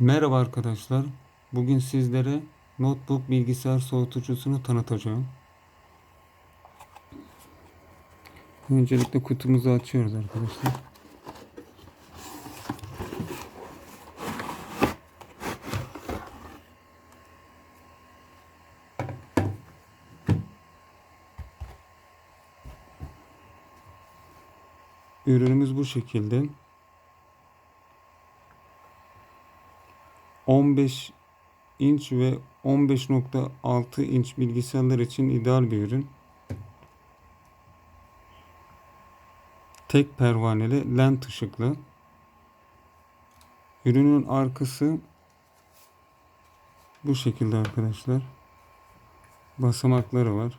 Merhaba arkadaşlar. Bugün sizlere notebook bilgisayar soğutucusunu tanıtacağım. Öncelikle kutumuzu açıyoruz arkadaşlar. Ürünümüz bu şekilde. 15 inç ve 15.6 inç bilgisayarlar için ideal bir ürün. Tek pervaneli lent ışıklı. Ürünün arkası bu şekilde arkadaşlar. Basamakları var.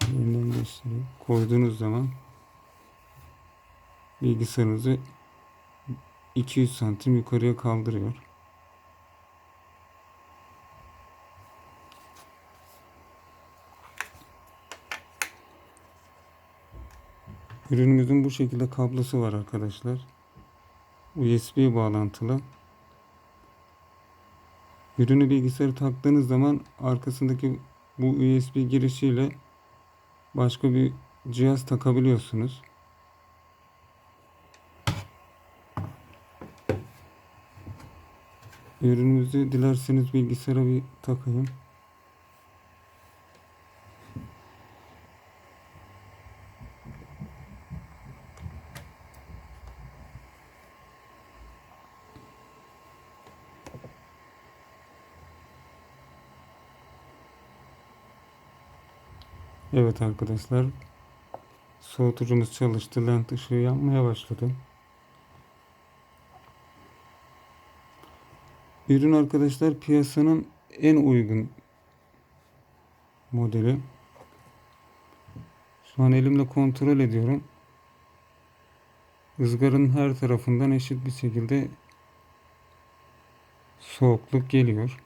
Şöyle göstereyim. Koyduğunuz zaman bilgisayarınızı 200 santim yukarıya kaldırıyor. Ürünümüzün bu şekilde kablosu var arkadaşlar. USB bağlantılı. Ürünü bilgisayarı taktığınız zaman arkasındaki bu USB girişiyle başka bir cihaz takabiliyorsunuz. Ürünümüzü dilerseniz bilgisayara bir takayım. Evet arkadaşlar. Soğutucumuz çalıştı. Lent ışığı yanmaya başladı. Ürün arkadaşlar piyasanın en uygun modeli. Şu an elimle kontrol ediyorum. Izgaranın her tarafından eşit bir şekilde soğukluk geliyor.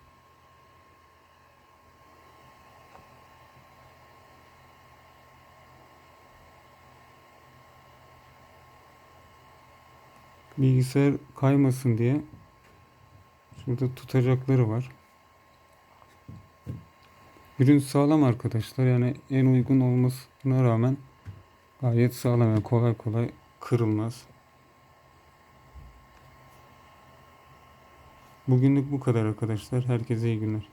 Bilgisayar kaymasın diye Şurada tutacakları var. Ürün sağlam arkadaşlar. Yani en uygun olmasına rağmen gayet sağlam. Yani kolay kolay kırılmaz. Bugünlük bu kadar arkadaşlar. Herkese iyi günler.